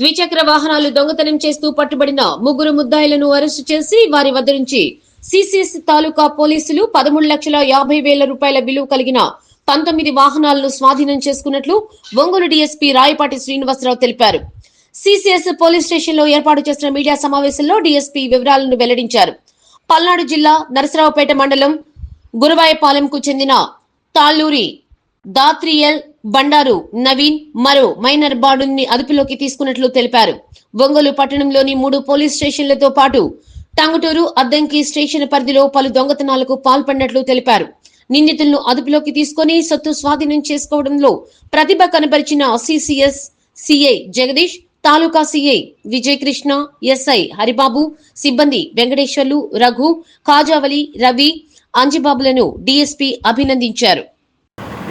ద్విచక్ర వాహనాలు దొంగతనం చేస్తూ పట్టుబడిన ముగ్గురు ముద్దాయిలను అరెస్టు చేసి వారి వద్ద నుంచి సిసిఎస్ తాలూకా పోలీసులు పదమూడు లక్షల యాభై వేల రూపాయల విలువ కలిగిన పంతొమ్మిది వాహనాలను స్వాధీనం చేసుకున్నట్లు ఒంగోలు డీఎస్పీ రాయపాటి శ్రీనివాసరావు తెలిపారు. సిసిఎస్ పోలీస్ స్టేషన్లో ఏర్పాటు చేసిన మీడియా సమావేశంలో డీఎస్పీ వివరాలను వెల్లడించారు. పల్నాడు జిల్లా నరసరావుపేట మండలం గురవాయపాలెంకు చెందిన తాళ్ళూరి దాత్రియల్ బండారు నవీన్ మరో మైనర్ బాడుని అదుపులోకి తీసుకున్నట్లు తెలిపారు. ఒంగోలు పట్టణంలోని మూడు పోలీస్ స్టేషన్లతో పాటు టంగుటూరు అద్దంకి స్టేషన్ పరిధిలో పలు దొంగతనాలకు పాల్పడినట్లు తెలిపారు. నిందితులను అదుపులోకి తీసుకుని సొత్తు స్వాధీనం చేసుకోవడంలో ప్రతిభ కనబరిచిన CCS CI Jagadish taluka CI Vijay Krishna SI Haribabu సిబ్బంది వెంకటేశ్వర్లు రఘు కాజావలి రవి అంజిబాబులను డీఎస్పీ అభినందించారు.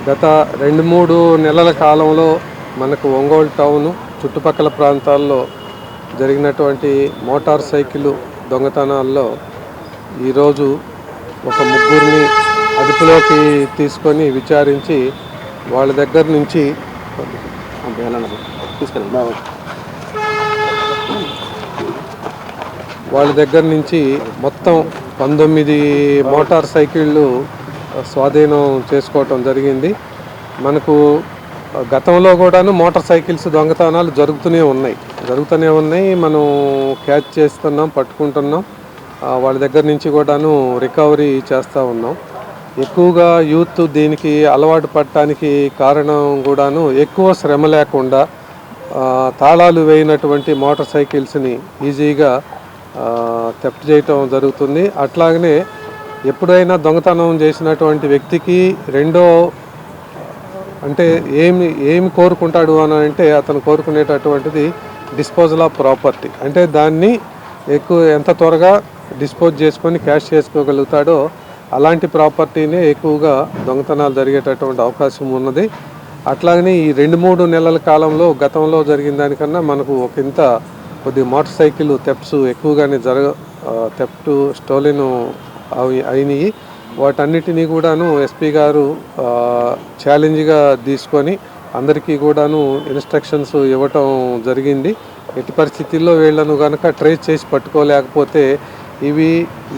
గత రెండు మూడు నెలల కాలంలో మనకు ఒంగోలు టౌన్ చుట్టుపక్కల ప్రాంతాల్లో జరిగినటువంటి మోటార్ సైకిల్ దొంగతనాల్లో ఈరోజు ఒక ముగ్గురిని అదుపులోకి తీసుకొని విచారించి వాళ్ళ దగ్గర నుంచి వాళ్ళ దగ్గర నుంచి మొత్తం పంతొమ్మిది మోటార్ సైకిళ్ళు స్వాధీనం చేసుకోవటం జరిగింది. మనకు గతంలో కూడాను మోటార్ సైకిల్స్ దొంగతనాలు జరుగుతూనే ఉన్నాయి. జరుగుతూనే ఉన్నాయి. మనం క్యాచ్ చేస్తున్నాం పట్టుకుంటున్నాం. వాళ్ళ దగ్గర నుంచి కూడాను రికవరీ చేస్తూ ఉన్నాం. ఎక్కువగా యూత్ దీనికి అలవాటు పడటానికి కారణం కూడాను ఎక్కువ శ్రమ లేకుండా తాళాలు వేయినటువంటి మోటార్ సైకిల్స్ని ఈజీగా థెఫ్ట్ చేయటం జరుగుతుంది. అట్లాగనే ఎప్పుడైనా దొంగతనం చేసినటువంటి వ్యక్తికి రెండో అంటే ఏమి ఏమి కోరుకుంటాడు అని అంటే అతను కోరుకునేటటువంటిది డిస్పోజల్ ఆఫ్ ప్రాపర్టీ అంటే దాన్ని ఎక్కువ ఎంత త్వరగా డిస్పోజ్ చేసుకొని క్యాష్ చేసుకోగలుగుతాడో అలాంటి ప్రాపర్టీనే ఎక్కువగా దొంగతనాలు జరిగేటటువంటి అవకాశం ఉన్నది. అట్లాగనే ఈ రెండు మూడు నెలల కాలంలో గతంలో జరిగిన దానికన్నా మనకు ఒక ఇంత కొద్ది మోటార్ సైకిల్ థెఫ్ట్స్ ఎక్కువగానే జరగ తెప్టు స్టోలిను అవి అయినాయి. వాటన్నిటినీ కూడాను ఎస్పీ గారు ఛాలెంజ్గా తీసుకొని అందరికీ కూడాను ఇన్స్ట్రక్షన్స్ ఇవ్వటం జరిగింది. ఎట్టి పరిస్థితుల్లో వీళ్ళను కనుక ట్రేస్ చేసి పట్టుకోలేకపోతే ఇవి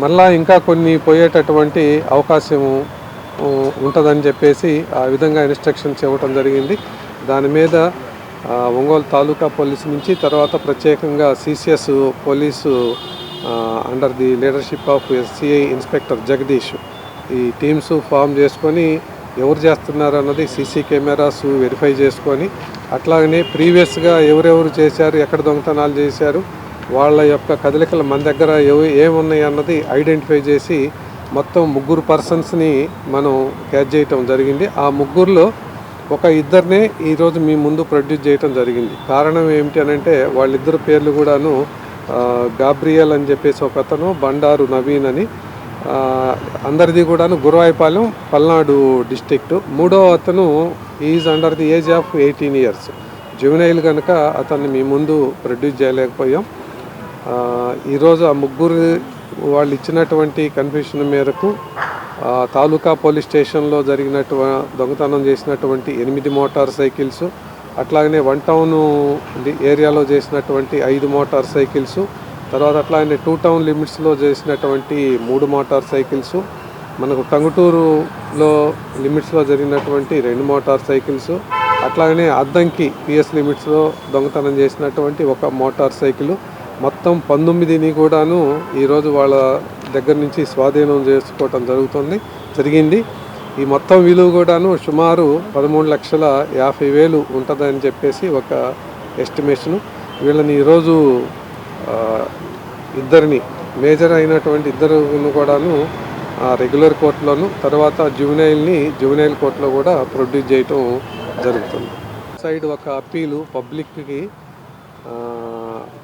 మళ్ళా ఇంకా కొన్ని పోయేటటువంటి అవకాశం ఉంటుందని చెప్పేసి ఆ విధంగా ఇన్స్ట్రక్షన్స్ ఇవ్వటం జరిగింది. దాని మీద ఒంగోలు తాలూకా పోలీసు నుంచి తర్వాత ప్రత్యేకంగా CCS police under the leadership of SCI inspector Jagadish ఈ టీమ్స్ ఫామ్ చేసుకొని ఎవరు చేస్తున్నారు అన్నది సీసీ కెమెరాస్ వెరిఫై చేసుకొని అట్లాగనే ప్రీవియస్గా ఎవరెవరు చేశారు ఎక్కడ దొంగతనాలు చేశారు వాళ్ళ యొక్క కదలికలు మన దగ్గర ఏమున్నాయి అన్నది ఐడెంటిఫై చేసి మొత్తం ముగ్గురు పర్సన్స్ని మనం క్యాచ్ చేయటం జరిగింది. ఆ ముగ్గురులో ఒక ఇద్దరినే ఈరోజు మీ ముందు ప్రొడ్యూస్ చేయటం జరిగింది. కారణం ఏమిటి అని అంటే వాళ్ళిద్దరు పేర్లు కూడాను గాబ్రియల్ అని చెప్పేసి ఒక అతను బండారు నవీన్ అని. అందరిది కూడాను గురవాయిపాలెం పల్నాడు డిస్టిక్ట్ మూడో అతను is under the age of eighteen years. Juvenile కనుక అతన్ని మీ ముందు ప్రొడ్యూస్ చేయలేకపోయాం. ఈరోజు ఆ ముగ్గురు వాళ్ళు ఇచ్చినటువంటి కన్ఫ్యూషన్ మేరకు తాలూకా పోలీస్ స్టేషన్లో జరిగినటువంటి దొంగతనం చేసినటువంటి ఎనిమిది మోటార్ సైకిల్స్ అట్లాగనే వన్ టౌన్ ఏరియాలో చేసినటువంటి ఐదు మోటార్ సైకిల్స్ తర్వాత అట్లాగనే టూ టౌన్ లిమిట్స్లో చేసినటువంటి మూడు మోటార్ సైకిల్స్ మనకు టంగుటూరులో లిమిట్స్లో జరిగినటువంటి రెండు మోటార్ సైకిల్స్ అట్లాగనే అద్దంకి పిఎస్ లిమిట్స్లో దొంగతనం చేసినటువంటి ఒక మోటార్ సైకిల్. మొత్తం పంతొమ్మిదిని కూడాను ఈరోజు వాళ్ళ దగ్గర నుంచి స్వాధీనం చేసుకోవటం జరుగుతుంది జరిగింది. ఈ మొత్తం విలువ కూడాను సుమారు పదమూడు లక్షల యాభై వేలు ఉంటుందని చెప్పేసి ఒక ఎస్టిమేషను. వీళ్ళని ఈరోజు ఇద్దరిని మేజర్ అయినటువంటి ఇద్దరును కూడాను ఆ, రెగ్యులర్ కోర్టులోను తర్వాత జువెనైల్ని జువెనైల్ కోర్టులో కూడా ప్రొడ్యూస్ చేయటం జరుగుతుంది. సైడ్ ఒక అప్పీలు పబ్లిక్కి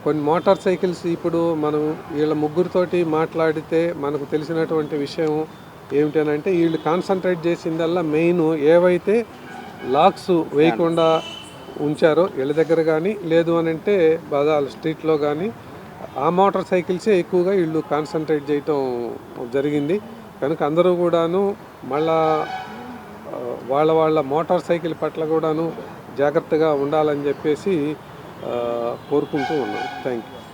కొన్ని మోటార్ సైకిల్స్ ఇప్పుడు మనం వీళ్ళ ముగ్గురితోటి మాట్లాడితే మనకు తెలిసినటువంటి విషయం ఏమిటనంటే వీళ్ళు కాన్సన్ట్రేట్ చేసిందల్లా మెయిన్ ఏవైతే లాక్స్ వేయకుండా ఉంచారో వీళ్ళ దగ్గర కానీ లేదు అని అంటే బాగా స్ట్రీట్లో కానీ ఆ మోటార్ సైకిల్సే ఎక్కువగా వీళ్ళు కాన్సన్ట్రేట్ చేయటం జరిగింది. కనుక అందరూ కూడాను మళ్ళా వాళ్ళ వాళ్ళ మోటార్ సైకిల్ పట్ల కూడాను జాగ్రత్తగా ఉండాలని చెప్పేసి కోరుకుంటూ ఉన్నాను థ్యాంక్ యూ